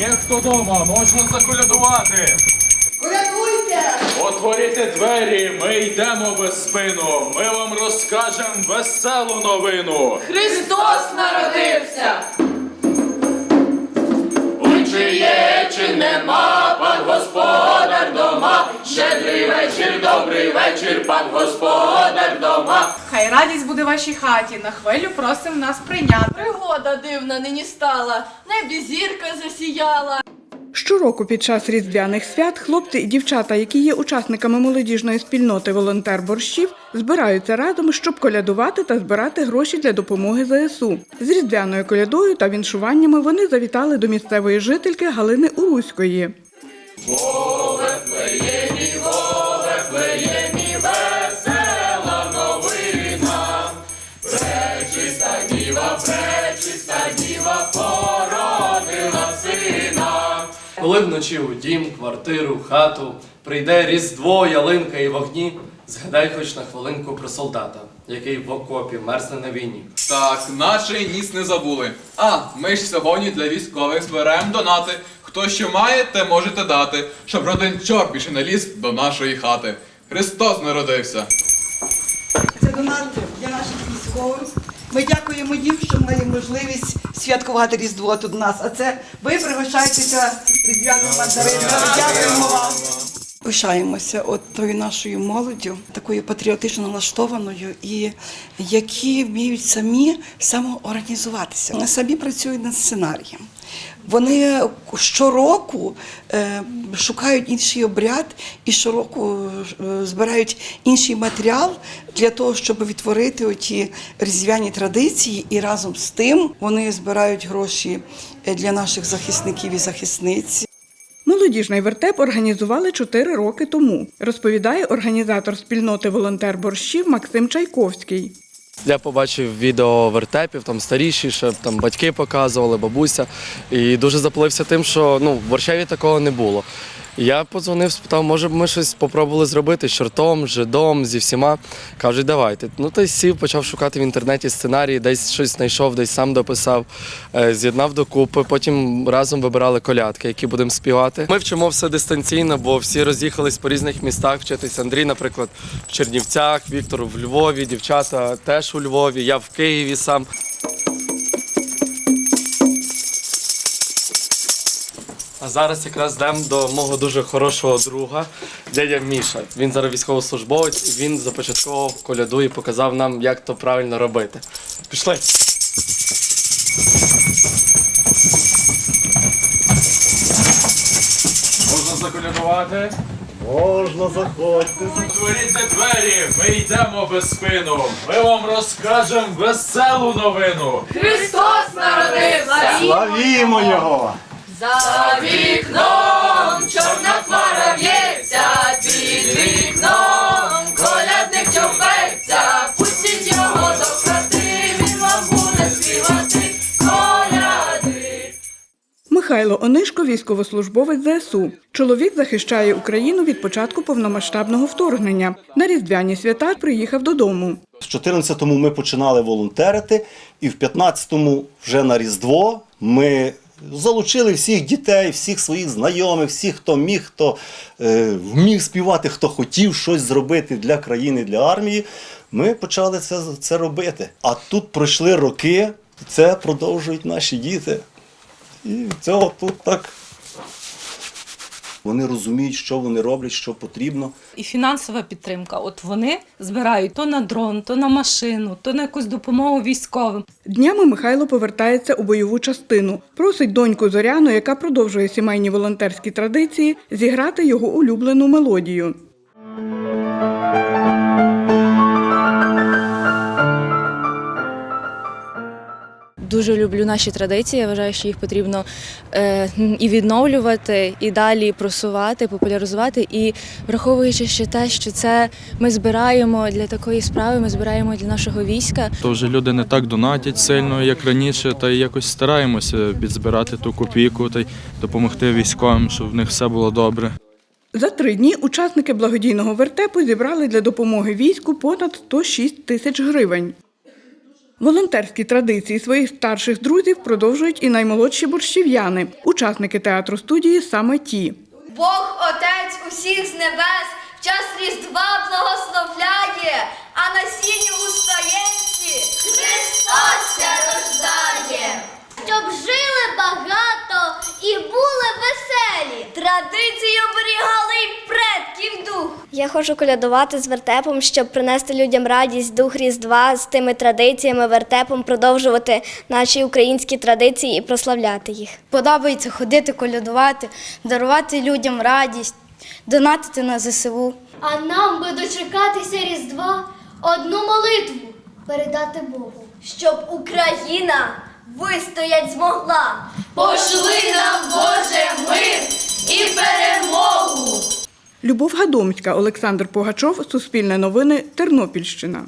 Є хто дома, можна заколядувати. Колядуйте! Отворіте двері, ми йдемо без спину. Ми вам розкажемо веселу новину. Христос народився! Ой, чи є, чи нема, пан господар дома. Щедрий вечір, добрий вечір, пан господар. Хай радість буде вашій хаті. На хвилю просим нас прийняти. Пригода дивна нині стала, небі зірка засіяла. Щороку під час різдвяних свят хлопці і дівчата, які є учасниками молодіжної спільноти Волонтер борщів, збираються разом, щоб колядувати та збирати гроші для допомоги ЗСУ. З різдвяною колядою та віншуваннями вони завітали до місцевої жительки Галини Уруської. Коли вночі у дім, квартиру, хату прийде різдво, ялинка і вогні, згадай хоч на хвилинку про солдата, який в окопі мерзне на війні. Так, наче ніс не забули. А, ми ж сьогодні для військових збираємо донати. Хто що має, те можете дати, щоб родин чор більше не ліз до нашої хати. Христос народився. Це донати для наших військових. Ми дякуємо їм, що маємо можливість святкувати Різдво тут у нас. А це ви пригощайтеся різдвяним мандарином. Дякуємо вам. Пишаємося от тою нашою молоддю, такою патріотично налаштованою, і які вміють самі самоорганізуватися. Вони самі працюють над сценарієм. Вони щороку е, шукають інший обряд і щороку е, збирають інший матеріал для того, щоб відтворити оті різдвяні традиції, і разом з тим вони збирають гроші е, для наших захисників і захисниць. Молодіжний вертеп організували чотири роки тому, розповідає організатор спільноти волонтер борщів Максим Чайковський. Я побачив відео вертепів, там старіші, ще там батьки показували, бабуся. І дуже запалився тим, що ну, в Борщеві такого не було. Я подзвонив, спитав, може б ми щось спробували зробити з чортом, жидом, зі всіма. Кажуть, давайте. Ну та й сів, почав шукати в інтернеті сценарії, десь щось знайшов, десь сам дописав, е, з'єднав докупи. Потім разом вибирали колядки, які будемо співати. Ми вчимо все дистанційно, бо всі роз'їхались по різних містах вчитися. Андрій, наприклад, в Чернівцях, Віктор в Львові, дівчата теж у Львові, я в Києві сам. А зараз якраз йдемо до мого дуже хорошого друга, дядя Міша. Він зараз військовослужбовець, і він започатковував коляду і показав нам, як то правильно робити. Пішли. Можна заколядувати. Можна заходьте. Отворіте двері, ми йдемо без спину. Ми вам розкажемо веселу новину. Христос народився! Славімо його! За вікном чорна хмара в'ється, під вікном колядник чопеться, пустіть його до хати, він вам буде співати коляди. Михайло Онишко, військовослужбовець ЗСУ. Чоловік захищає Україну від початку повномасштабного вторгнення. На різдвяні свята приїхав додому. В 14-му ми починали волонтерити, і в 15-му вже на Різдво ми залучили всіх дітей, всіх своїх знайомих, всіх, хто міг, хто е, вмів співати, хто хотів щось зробити для країни, для армії. Ми почали це, це робити. А тут пройшли роки, це продовжують наші діти. І цього тут так. Вони розуміють, що вони роблять, що потрібно. і фінансова підтримка. От вони збирають то на дрон, то на машину, то на якусь допомогу військовим. Днями Михайло повертається у бойову частину. Просить доньку Зоряну, яка продовжує сімейні волонтерські традиції, зіграти його улюблену мелодію. Дуже люблю наші традиції. Я вважаю, що їх потрібно е, і відновлювати, і далі просувати, популяризувати. І враховуючи ще те, що це ми збираємо для такої справи, ми збираємо для нашого війська. То вже люди не так донатять сильно, як раніше, та й якось стараємося підзбирати ту копійку та й допомогти військовим, щоб в них все було добре. За три дні учасники благодійного вертепу зібрали для допомоги війську понад 106 тисяч гривень. Волонтерські традиції своїх старших друзів продовжують і наймолодші борщів'яни, учасники театру студії саме ті. Бог Отець усіх з небес в час Різдва благословляє, а на сіні устаєнці стаєнці Христос рождає. щоб жили багато і були веселі. Традиції оберігали й предків дух. Я хочу колядувати з вертепом, щоб принести людям радість, дух Різдва з тими традиціями, вертепом продовжувати наші українські традиції і прославляти їх. Подобається ходити, колядувати, дарувати людям радість, донатити на ЗСУ. А нам би дочекатися Різдва одну молитву передати Богу. Щоб Україна вистоять змогла. Пошли нам, Боже, мир і перемогу. Любов Гадомська, Олександр Погачов, Суспільне новини, Тернопільщина.